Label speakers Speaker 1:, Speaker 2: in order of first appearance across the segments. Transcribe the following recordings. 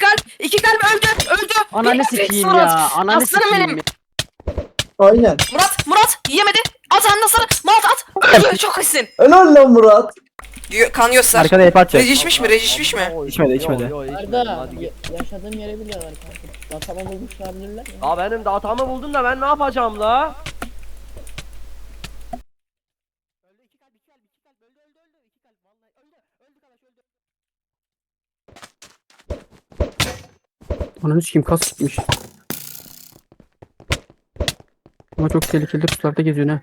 Speaker 1: kalp. iki kalp öldü. Öldü.
Speaker 2: Ananı sikeyim
Speaker 1: Murat,
Speaker 2: ya. Ananı
Speaker 1: aslanım
Speaker 2: sikeyim
Speaker 1: benim.
Speaker 2: ya.
Speaker 3: Aynen.
Speaker 1: Murat Murat yemedi. At anlasana. Murat at. Çok iyisin.
Speaker 3: Helal lan Murat.
Speaker 1: Gö- Kan göster.
Speaker 4: Arkada hep atacak.
Speaker 1: Rejişmiş mi? Rejişmiş mi?
Speaker 4: İçmedi, içmedi.
Speaker 5: Arda ya- yaşadığım yeri biliyorlar kanka. Datama bulmuş olabilirler.
Speaker 2: Aa benim datamı buldun da ben ne yapacağım la?
Speaker 6: Ananı sikeyim kas gitmiş. Ama çok tehlikeli sularda geziyor ha.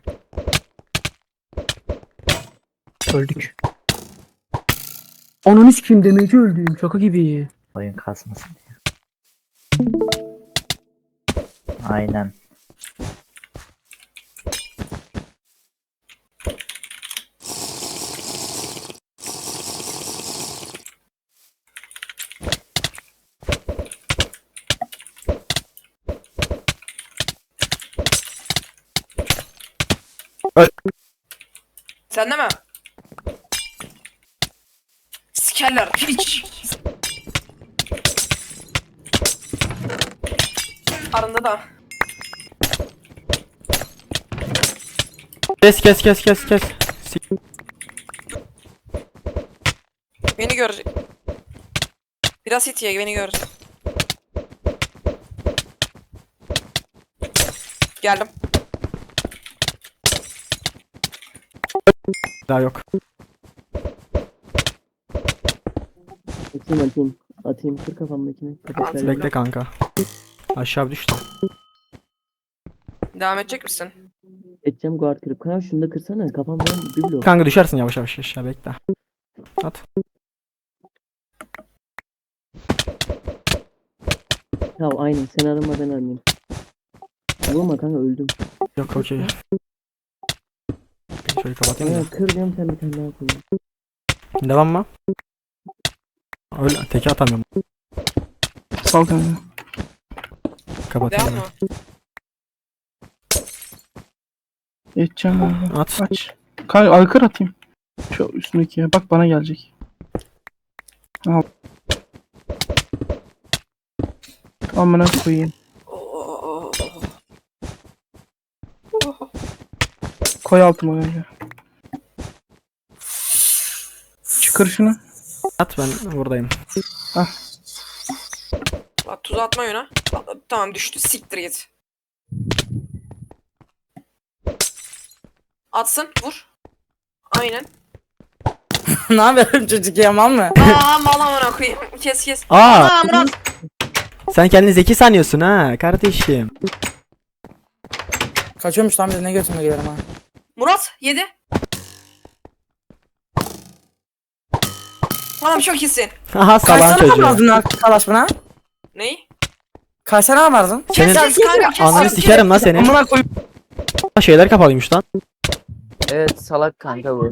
Speaker 6: Öldük. Ananı sikeyim demeci öldüm şaka gibi.
Speaker 7: Oyun kasmasın diye. Aynen.
Speaker 1: Sen de mi? Sikerler. Hiç. Arında da.
Speaker 4: Kes kes kes kes kes. Sik-
Speaker 1: Beni görecek. Biraz hit ye beni görecek. Geldim.
Speaker 4: Daha yok.
Speaker 5: Atayım atayım. Atayım kır kafamdakini.
Speaker 4: Bekle kanka. Aşağı düştü.
Speaker 1: Devam edecek misin?
Speaker 5: Edeceğim guard kırıp. Kanka şunu da kırsana kafamdan bir blok.
Speaker 4: Kanka düşersin yavaş yavaş aşağı bekle. At.
Speaker 5: Ya aynen sen arama ben aramayayım. Vurma kanka öldüm.
Speaker 4: Yok okey. Şöyle kapatayım da.
Speaker 5: Kır diyorum sen bir tane daha koyuyorsun.
Speaker 4: Devam mı? Öyle teki atamıyorum.
Speaker 6: Sal kanka.
Speaker 4: Kapatayım
Speaker 1: Devam mı?
Speaker 6: Edeceğim abi.
Speaker 4: At.
Speaker 6: Aç. Kanka aykır atayım. Şu üstündekiye. Bak bana gelecek. Al. Amına koyayım.
Speaker 1: Oo.
Speaker 6: Koy altıma kanka. Çıkır şunu.
Speaker 4: At ben buradayım.
Speaker 1: Bak tuz atma yöne. Tamam düştü. Siktir git. Atsın. Vur. Aynen.
Speaker 2: ne yapıyorum çocuk yaman mı?
Speaker 1: Aa mal amına koyayım. Kes kes.
Speaker 4: Aa
Speaker 1: Aa Murat.
Speaker 4: sen kendini zeki sanıyorsun ha kardeşim.
Speaker 2: Kaçıyormuş lan bir de ne götüme giderim ha.
Speaker 1: Murat yedi. Tamam çok iyisin.
Speaker 4: Aha salan
Speaker 2: tane
Speaker 4: çocuğu.
Speaker 2: vardın arkadaş buna?
Speaker 1: Neyi?
Speaker 2: Kaç tane vardın?
Speaker 4: Senin
Speaker 1: Kes kes kanka kes.
Speaker 4: ananı
Speaker 1: kes.
Speaker 4: sikerim lan seni.
Speaker 2: Amına koy.
Speaker 4: Şeyler kapalıymış lan.
Speaker 5: Evet salak kanka bu.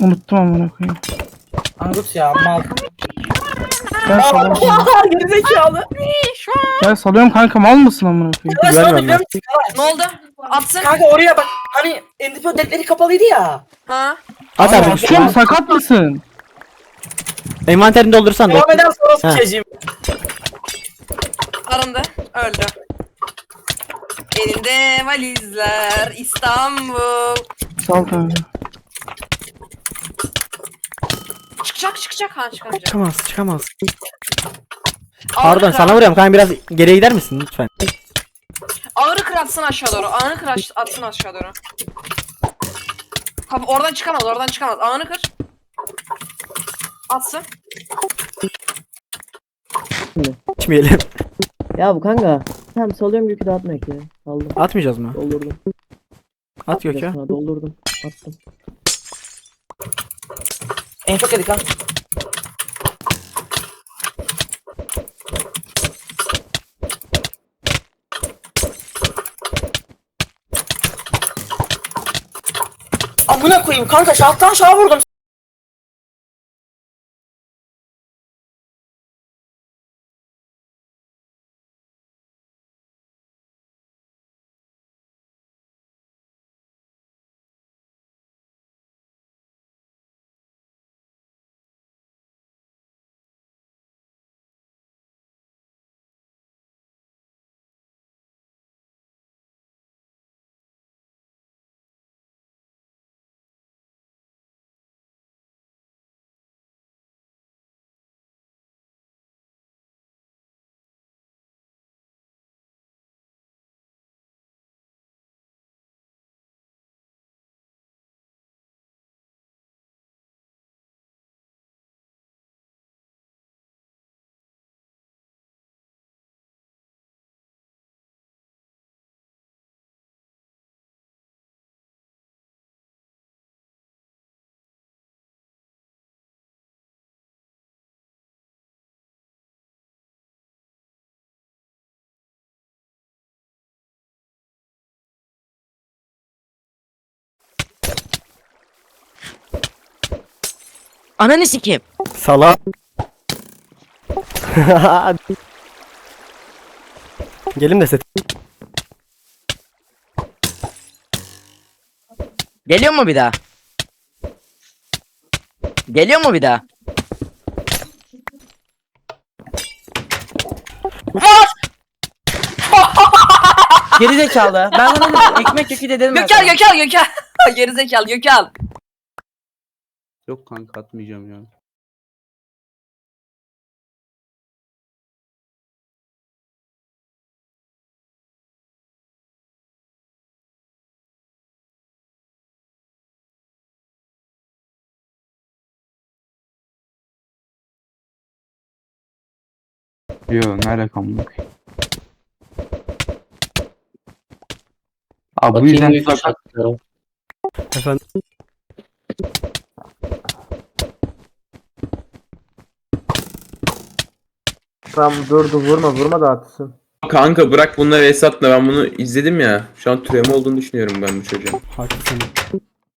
Speaker 6: Unuttum amına koyayım.
Speaker 2: Angut ya mal.
Speaker 6: Ben salıyorum.
Speaker 2: Gerizekalı.
Speaker 6: Ben salıyorum kanka mal mısın amına koyayım?
Speaker 2: Kaç tane
Speaker 4: Güvenmiyorum
Speaker 2: biliyor musun?
Speaker 1: Ne oldu? Atsın.
Speaker 2: Kanka oraya bak. Hani endüstri delikleri kapalıydı ya.
Speaker 1: Ha?
Speaker 4: At
Speaker 6: Abi
Speaker 4: artık.
Speaker 6: Açıyorum sakat mısın?
Speaker 4: Envanterini doldursan da.
Speaker 2: Devam eden sonra
Speaker 4: Ha.
Speaker 2: sikeceğim.
Speaker 1: Arındı. Öldü. Elinde valizler İstanbul.
Speaker 6: Sal kanka.
Speaker 1: Çıkacak çıkacak. Ha çıkamayacak.
Speaker 4: Çıkamaz çıkamaz.
Speaker 1: Ağrı
Speaker 4: Pardon sana vuruyorum kanka biraz geriye gider misin lütfen?
Speaker 1: Ağrı kır atsın aşağı doğru. Ağrı kır atsın aşağı doğru. Kap oradan çıkamaz oradan çıkamaz. Ağrı kır. Atsın.
Speaker 4: İçmeyelim.
Speaker 5: Ya bu kanka. Tamam salıyorum yükü dağıtmak ya. Aldım.
Speaker 4: Atmayacağız mı?
Speaker 5: Doldurdum.
Speaker 4: At yok ya.
Speaker 5: Doldurdum. Attım.
Speaker 2: En çok yedik lan. Amına koyayım kanka şalttan şaha vurdum.
Speaker 8: Ananı sikeyim.
Speaker 4: Sala. Gelin de set.
Speaker 8: Geliyor mu bir daha? Geliyor mu bir daha?
Speaker 2: Geri zekalı. Ben sana dedim, ekmek yükü de dedim.
Speaker 1: Gökhan. Gökhan Gökhan. Gerizekalı Gökhan.
Speaker 9: Yok kanka atmayacağım ya. Yo ne alakam yok. Abi bu yüzden
Speaker 4: Efendim.
Speaker 3: Tamam dur dur vurma vurma da atsın.
Speaker 10: Kanka bırak bunları Esat'la ben bunu izledim ya. Şu an türeme olduğunu düşünüyorum ben bu çocuğun.
Speaker 4: Haklısın.